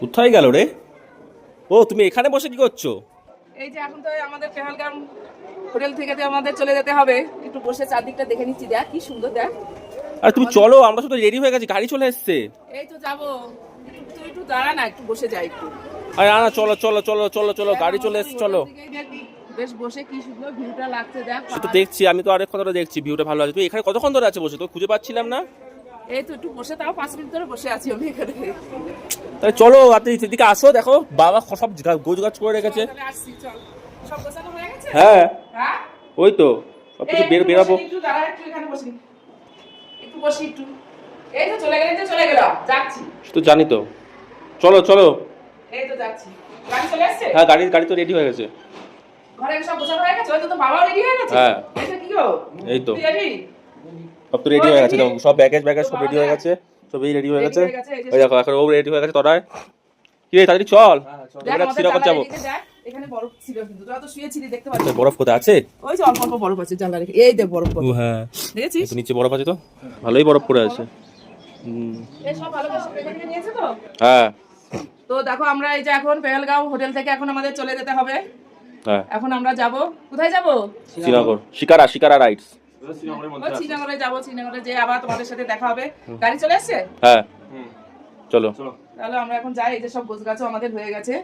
কোথায় গেল রে? ও তুমি এখানে বসে কি করছ? এই যে এখন তো আমাদের পেহালগাম হোটেল থেকে তো আমাদের চলে যেতে হবে। একটু বসে চারদিকটা দেখে নিচ্ছি দেখ কি সুন্দর দেখ। আর তুমি চলো আমরা শুধু রেডি হয়ে গেছি গাড়ি চলে এসছে। এই তো যাব। তুই একটু দাঁড়া না একটু বসে যাই একটু। আরে না চলো চলো চলো চলো চলো গাড়ি চলে এসছে চলো। বেশ বসে কি সুন্দর ভিউটা লাগছে দেখ তো। দেখছি আমি তো অনেকক্ষণ ধরে দেখছি ভিউটা ভালো আছে। তুই এখানে কতক্ষণ ধরে আছে বসে? তো খুঁজে পাচ্ছিলাম না। এই তো একটু বসে তাও পাঁচ মিনিট ধরে বসে আছি আমি এখানে। তাহলে চলো আপনি সেদিকে আসো দেখো বাবা সব গোছ গাছ করে রেখেছে। হয়ে গেছে? হ্যাঁ। ওই তো সব কিছু বের বেরাবো। একটু দাঁড়া একটু এখানে বসি একটু বসি একটু। এই তো চলে গেলে তো চলে গেলাম যাচ্ছি। তো জানি তো। চলো চলো। এই তো যাচ্ছি। গাড়ি চলে আসছে? হ্যাঁ গাড়ি গাড়ি তো রেডি হয়ে গেছে। ঘরে সব গোছানো হয়ে গেছে? ওই তো তো বাবাও রেডি হয়ে গেছে? হ্যাঁ। এই তো কি গো? এই তো। তুই ready? সব তো রেডি হয়ে গেছে দেখো সব ব্যাগেজ ব্যাগেজ সব রেডি হয়ে গেছে সবই রেডি হয়ে গেছে। হয়ে ওই দেখো এখন ও রেডি হয়ে গেছে তোরাই কি রে তাড়াতাড়ি চল। জানলার যাব। এখানে বরফ ছিল কিন্তু তোরা তো শুয়েছিলি দেখতে পাচ্ছিস বরফ কোথায় আছে? ওই যে অল্প অল্প বরফ আছে জানলা রেখে এই দেখ বরফ কত। ও হ্যাঁ। দেখেছিস? তো নিচে বরফ আছে তো? ভালোই বরফ পড়ে আছে। হুম, এই সব ভালো বেশ এখান নিয়েছে তো? হ্যাঁ। তো দেখো আমরা এই যে এখন পেহেলগাঁও হোটেল থেকে এখন আমাদের চলে যেতে হবে। হ্যাঁ। এখন আমরা যাব। কোথায় যাব? শ্রীনগর। শিকারা শিকারা রাইডস। শ্রীনগরে যাব শ্রীনগরে যে আবার তোমাদের সাথে দেখা হবে। গাড়ি চলে এসছে? হ্যাঁ। চলো। তাহলে আমরা এখন যাই এই যে সব গোছ গাছও আমাদের হয়ে গেছে।